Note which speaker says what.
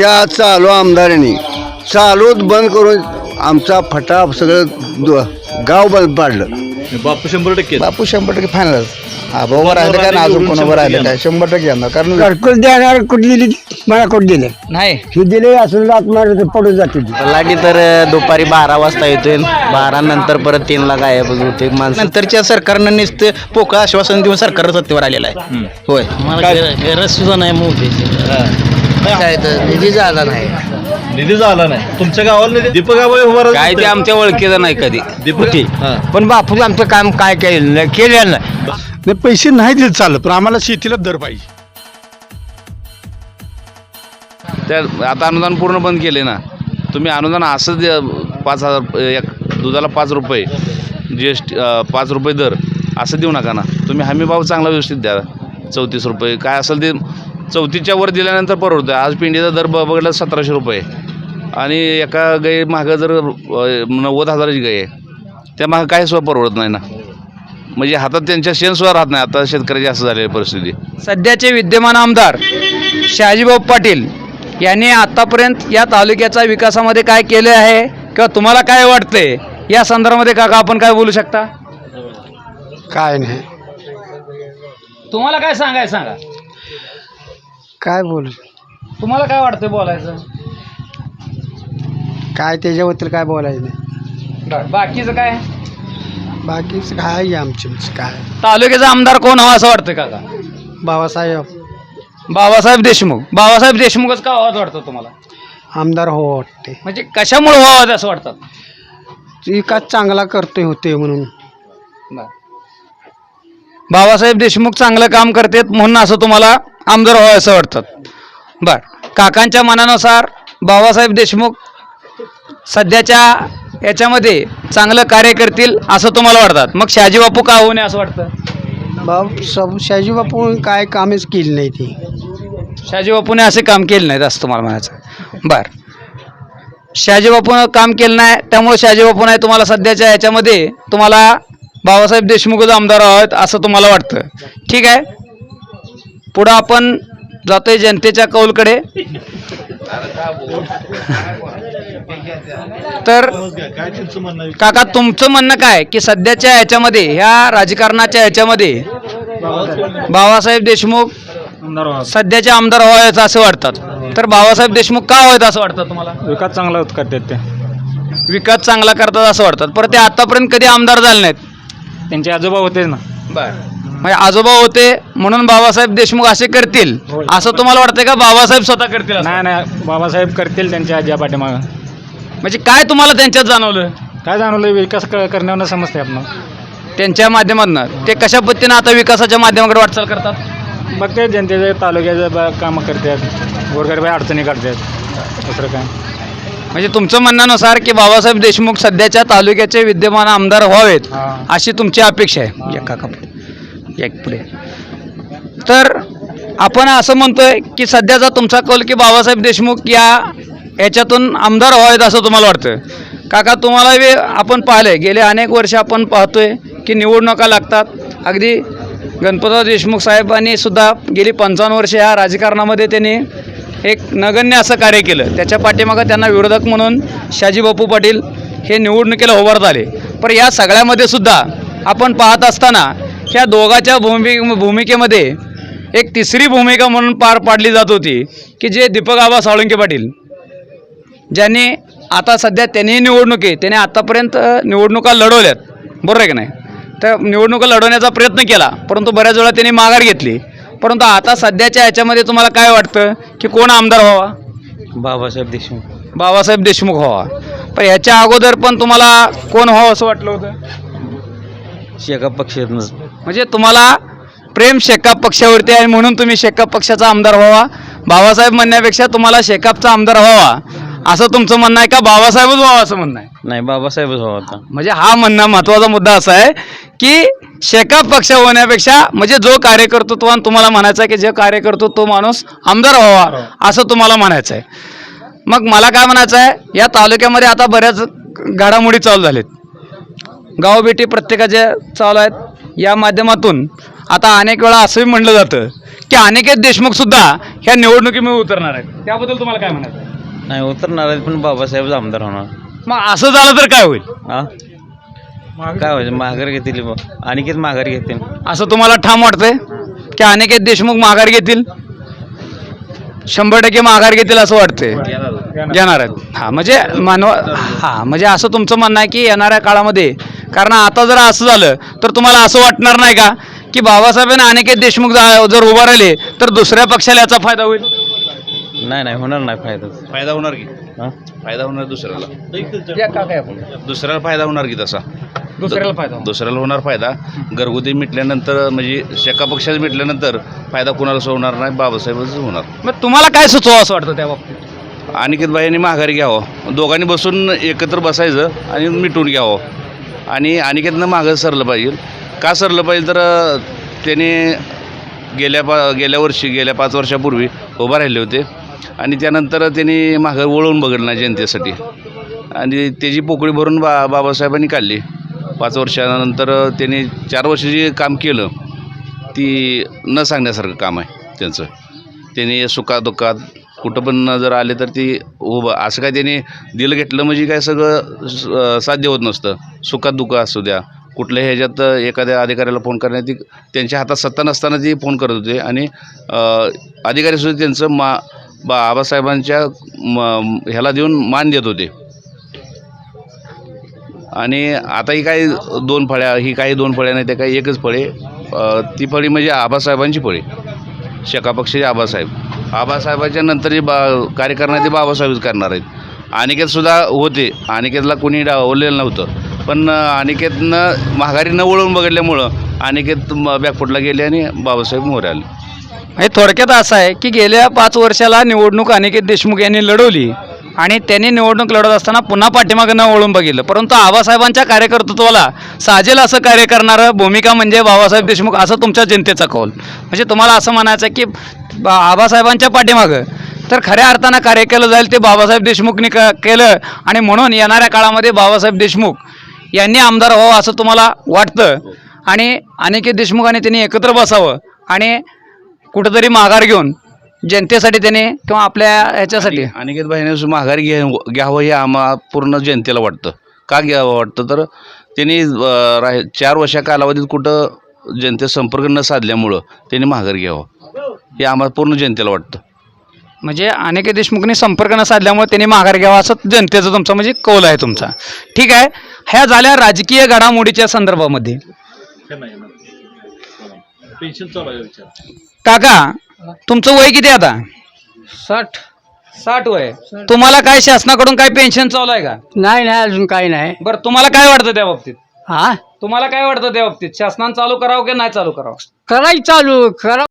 Speaker 1: ह्या चालू आमदारांनी चालूच बंद करून आमचा फटा सगळं दु- गाव बंद पाडलं.
Speaker 2: बापू शंभर टक्के
Speaker 3: बापू शंभर टक्के फायनल आबावर राहिलं काय ना अजून कोणावर राहिलं काय? शंभर टक्के येणार. कारण
Speaker 1: घरकुल देणार कुठे दिली मला कुठे दिले?
Speaker 3: नाही.
Speaker 1: हे दिले असं लात मारत पडून जाते ती.
Speaker 4: लाटी तर दुपारी बारा वाजता येतोय. बारा नंतर परत तीनला गायब होते माणसं.
Speaker 3: नंतरच्या सरकारनं नुसतं पोकळ आश्वासन देऊन सरकार सत्तेवर आलेलं आहे. होय.
Speaker 4: गरज सुद्धा नाही मोठी काय तर निधी झाला नाही.
Speaker 2: निधी झाला नाही. तुमच्या गावाला निधी दीपक आबाई उभा राहत
Speaker 4: काय ते. आमच्या ओळखीचं नाही कधी.
Speaker 2: दीपक हा.
Speaker 4: पण बापूच आमचं काम काय केलं नाही केलेलं नाही.
Speaker 5: नाही पैसे नाही दिले चालत पण आम्हाला शेतीला दर पाहिजे.
Speaker 6: त्या आता अनुदान पूर्ण बंद केले ना. तुम्ही अनुदान असं द्या पाच हजार एक दुधाला पाच रुपये जी एस टी पाच रुपये दर असं देऊ नका ना. तुम्ही हमी भाव चांगला व्यवस्थित द्या चौतीस रुपये काय असेल ते चौतीसच्या वर दिल्यानंतर परवडतं आज पिंडीचा दर ब बघितला सतराशे रुपये. आणि एका गाई मागं जर नव्वद हजाराची गाय आहे त्या मागं काही सुद्धा परवडत नाही ना. म्हणजे हातात त्यांच्या शेण सुद्धा राहत नाही. आता शेतकऱ्याची असं झालेली परिस्थिती.
Speaker 7: सध्याचे विद्यमान आमदार शहाजीभाऊ पाटील यांनी आतापर्यंत या तालुक्याच्या विकासामध्ये काय केले आहे किंवा तुम्हाला काय वाटतंय? या संदर्भामध्ये काका आपण काय बोलू शकता?
Speaker 5: काय नाही.
Speaker 7: तुम्हाला काय सांगायचं सांगा.
Speaker 5: काय बोल?
Speaker 7: तुम्हाला काय वाटतंय बोलायचं?
Speaker 5: काय त्याच्याबद्दल काय बोलायचं नाही.
Speaker 7: बरं, बाकीचं काय?
Speaker 5: बाकीचं काय आहे आमची? काय?
Speaker 7: तालुक्याचा आमदार कोण हवा असं वाटतं काका?
Speaker 5: बाबासाहेब.
Speaker 7: बाबासाहेब देशमुख. बाबासाहेब देशमुखच का हवाच वाटतं तुम्हाला?
Speaker 5: आमदार हो वाटते
Speaker 7: म्हणजे कशामुळे व्हावं असं वाटतं?
Speaker 5: विकास चांगला करतोय होते म्हणून.
Speaker 7: बाबासाहेब देशमुख चांगलं काम करतात म्हणून असं तुम्हाला आमदार व्हावं असं वाटतं. बर. काकांच्या मनानुसार बाबासाहेब देशमुख सध्याच्या याच्यामध्ये चांगलं कार्य करतील असं तुम्हाला वाटतात मग शहाजी बापू का होऊ नये असं वाटतं?
Speaker 5: बाब सब शाहजी बापू काय कामच केली नाही ती.
Speaker 7: शहाजी बापूने असे काम केले नाहीत असं तुम्हाला म्हणायचं बर. शहाजी बापूनं काम केलं नाही त्यामुळे शहाजी बापू नाही तुम्हाला सध्याच्या याच्यामध्ये तुम्हाला बाबासाहेब देशमुखच आमदार आहोत असं तुम्हाला वाटतं. ठीक आहे? पुढं आपण जातोय जनतेच्या कौलकडे. तर? काका तुमचं म्हणणं काय? की सध्याच्या ह्याच्यामध्ये ह्या राजकारणाच्या ह्याच्यामध्ये बाबासाहेब देशमुख सध्याचे आमदार व्हावेत असं वाटतात. तर बाबासाहेब देशमुख का व्हावेत असं वाटतं तुम्हाला?
Speaker 8: विकास चांगला करतात ते.
Speaker 7: विकास चांगला करतात असं वाटतात. पण ते आतापर्यंत कधी आमदार झाले नाहीत?
Speaker 8: त्यांचे आजोबा होते ना.
Speaker 7: म्हणजे आजोबा होते म्हणून बाबासाहेब देशमुख असे करतील. असं तुम्हाला वाटतंय का बाबासाहेब स्वतः करतील असं?
Speaker 8: नाही नाही. बाबासाहेब करतील त्यांच्या आजी पाठीमागं.
Speaker 7: म्हणजे काय तुम्हाला त्यांच्यात जाणवलं?
Speaker 8: काय जाणवलं? विकास क- करण्यावर समजते आपण
Speaker 7: त्यांच्या माध्यमातून. ते कशा पद्धतीनं आता विकासाच्या माध्यमाकडे वाटचाल करतात?
Speaker 8: बघते जनतेचे तालुक्याचं ब- कामं करतात. गोरगरीब अडचणी काढतात. दुसरं काय?
Speaker 7: म्हणजे तुमचं म्हणण्यानुसार की बाबासाहेब देशमुख सध्याच्या तालुक्याचे विद्यमान आमदार व्हावेत
Speaker 8: हा.
Speaker 7: अशी तुमची अपेक्षा आहे. या काका पुढे. या पुढे. तर आपण असं म्हणतोय की सध्याचा तुमचा कौल की बाबासाहेब देशमुख या याच्यातून आमदार व्हावेत असं तुम्हाला वाटतं काका तुम्हाला बी आपण पाहिलंय गेले अनेक वर्ष आपण पाहतोय की निवडणुका लागतात. अगदी गणपतराव देशमुख साहेबांनी सुद्धा गेली पंचावन्न वर्ष ह्या राजकारणामध्ये त्यांनी एक नगण्य असं कार्य केलं. त्याच्या पाठीमागं त्यांना विरोधक म्हणून शाजी बापू पाटील हे निवडणुकीला उभारत आले. पर या सगळ्यामध्ये सुद्धा आपण पाहत असताना ह्या दोघाच्या भूमि भूमिकेमध्ये एक तिसरी भूमिका म्हणून पार पाडली जात होती की जे दीपक आबा साळुंके पाटील. ज्यांनी आता सध्या त्यांनी निवडणुकी त्याने आतापर्यंत निवडणुका लढवल्यात. बरोबर आहे की नाही? तर निवडणुका लढवण्याचा प्रयत्न केला परंतु बऱ्याच वेळा त्यांनी माघार घेतली. परंतु आता सध्याच्या याच्यामध्ये तुम्हाला काय वाटतं की कोण आमदार व्हावा?
Speaker 4: बाबासाहेब देशमुख.
Speaker 7: बाबासाहेब देशमुख व्हावा. पण ह्याच्या अगोदर पण तुम्हाला कोण व्हावं असं वाटलं होतं?
Speaker 4: शेका पक्ष
Speaker 7: म्हणजे तुम्हाला प्रेम शेकाप पक्षावरती आहे म्हणून तुम्ही शेकाप पक्षाचा आमदार व्हावा. बाबासाहेब म्हणण्यापेक्षा तुम्हाला शेकापचा आमदार व्हावा. असं तुमचं म्हणणं आहे का? बाबासाहेबच व्हावा असं म्हणणं आहे?
Speaker 4: नाही बाबासाहेबच हवा होता
Speaker 7: म्हणजे हा म्हणणं महत्त्वाचा मुद्दा असा आहे की शेकाप पक्ष होण्यापेक्षा म्हणजे जो कार्य करतो तो आणि तुम्हाला म्हणायचं आहे की जे कार्य करतो तो माणूस आमदार व्हावा असं तुम्हाला म्हणायचं आहे. मग मला काय म्हणायचं आहे? या तालुक्यामध्ये आता बऱ्याच घडामोडी चालू झालेत. गावभेटी प्रत्येकाच्या चालू आहेत. या माध्यमातून आता अनेक वेळा असंही म्हणलं जातं की अनिकेत देशमुख सुद्धा ह्या निवडणुकीमध्ये उतरणार आहेत. त्याबद्दल तुम्हाला काय म्हणायचं आहे?
Speaker 4: नाही उतरणार आहेत पण बाबासाहेब आमदार होणार.
Speaker 7: मग असं झालं तर काय होईल?
Speaker 4: हा? काय व्हायचं माघार घेतील बुवा. अनिकेत माघार घेतील.
Speaker 7: असं तुम्हाला ठाम वाटतंय की अनिकेत देशमुख माघार घेतील? शंभर टक्के माघार घेतील असं वाटतंय. घेणार आहेत. हा म्हणजे मानव हा म्हणजे असं तुमचं म्हणणं आहे की येणाऱ्या काळामध्ये कारण आता जर असं झालं तर तुम्हाला असं वाटणार नाही का? की बाबासाहेब आणि अनिकेत देशमुख जर उभा राहिले तर दुसऱ्या पक्षाला याचा फायदा होईल?
Speaker 4: नाही नाही होणार नाही फायदा.
Speaker 6: फायदा होणार की?
Speaker 4: हा?
Speaker 6: फायदा होणार दुसऱ्याला. दुसऱ्याला फायदा होणार की तसा?
Speaker 7: दुसऱ्याला फायदा
Speaker 6: दुसऱ्याला होणार फायदा. घरगुती मिटल्यानंतर म्हणजे शेका पक्षात मिटल्यानंतर फायदा कुणालाच होणार नाही बाबासाहेबच होणार.
Speaker 7: मग तुम्हाला काय सुचवा असं वाटतं त्या बाबतीत?
Speaker 6: अनिकेत बाईंनी माघारी घ्यावं. दोघांनी बसून एकत्र बसायचं आणि मिटून घ्यावं. आणि अनिकेतनं मागं सरलं पाहिजे. का सरलं पाहिजे? तर त्याने गेल्या पा गेल्या वर्षी गेल्या पाच वर्षापूर्वी उभा राहिले होते. आणि त्यानंतर त्यांनी मागं वळून बघितलं जनतेसाठी. आणि त्याची पोकळी भरून बा बाबासाहेबांनी काढली. पाच वर्षानंतर त्यांनी चार वर्ष जे काम केलं ती न सांगण्यासारखं काम आहे त्यांचं. त्यांनी सुखादुःखात कुठं पण जर आले तर ती उभं असं काय त्याने दिलं घेतलं म्हणजे काय सगळं साध्य होत नसतं. सुखात दुःख असू द्या. कुठल्याही ह्याच्यात एखाद्या अधिकाऱ्याला फोन करण्यात ती त्यांच्या हातात सत्ता नसताना ती फोन करत होते आणि अधिकारीसुद्धा त्यांचं मा बा आबासाहेबांच्या म ह्याला देऊन मान देत होते. आणि आता ही काही दोन फळ्या ही काही दोन फळ्या नाही त्या काही एकच फळे ती फळी म्हणजे आबासाहेबांची फळी. शेका आबासाहेब. आबासाहेबाच्या नंतर जे बा कार्य आहे ते बाबासाहेबच करणार आहेत. अनिकेतसुद्धा होते. अनिकेतला कोणी डावलेलं नव्हतं. पण अनिकेतनं माघारी न वळून बघितल्यामुळं अनिकेत बॅकफुटला गेले आणि बाबासाहेब मोरे आले.
Speaker 7: म्हणजे थोडक्यात असं आहे की गेल्या पाच वर्षाला निवडणूक अनिकेत देशमुख यांनी लढवली आणि त्यांनी निवडणूक लढत असताना पुन्हा पाठीमागं न वळून बघितलं. परंतु आबासाहेबांच्या कार्यकर्तृत्वाला साजेल असं कार्य करणारं भूमिका म्हणजे बाबासाहेब देशमुख असं तुमच्या जनतेचा कौल. म्हणजे तुम्हाला असं म्हणायचं आहे की बा आबासाहेबांच्या पाठीमागं. तर खऱ्या अर्थानं कार्य केलं जाईल ते बाबासाहेब देशमुखनी क केलं. आणि म्हणून येणाऱ्या काळामध्ये बाबासाहेब देशमुख यांनी आमदार व्हावं असं तुम्हाला वाटतं. आणि अनिकेत देशमुखाने त्यांनी एकत्र बसावं. आणि कुठंतरी माघार घेऊन जनतेसाठी त्याने किंवा आपल्या ह्याच्यासाठी.
Speaker 6: अनिकेत भाईने माघारी घे घ्यावं हे आम्हा पूर्ण जनतेला वाटतं. का घ्यावं वाटतं? तर त्यांनी राह चार वर्षा कालावधीत कुठं जनते संपर्क न साधल्यामुळं त्यांनी माघार घ्यावं. हे आम्हाला पूर्ण जनतेला वाटतं.
Speaker 7: म्हणजे अनेक देशमुखने संपर्क न साधल्यामुळे त्यांनी माघार घ्यावा असं जनतेचं तुमचा म्हणजे कौल आहे तुमचा. ठीक आहे. ह्या झाल्या राजकीय घडामोडीच्या संदर्भामध्ये. काका तुमचं वय किती आता?
Speaker 9: साठ.
Speaker 7: साठ वय. तुम्हाला काय शासनाकडून काय पेन्शन चालू आहे का?
Speaker 9: नाही नाही अजून काही नाही.
Speaker 7: बरं तुम्हाला काय वाटतं त्या बाबतीत?
Speaker 9: हा?
Speaker 7: तुम्हाला काय वाटतं त्या बाबतीत? शासनानं चालू करावं की नाही चालू करावं?
Speaker 9: करायचं चालू करा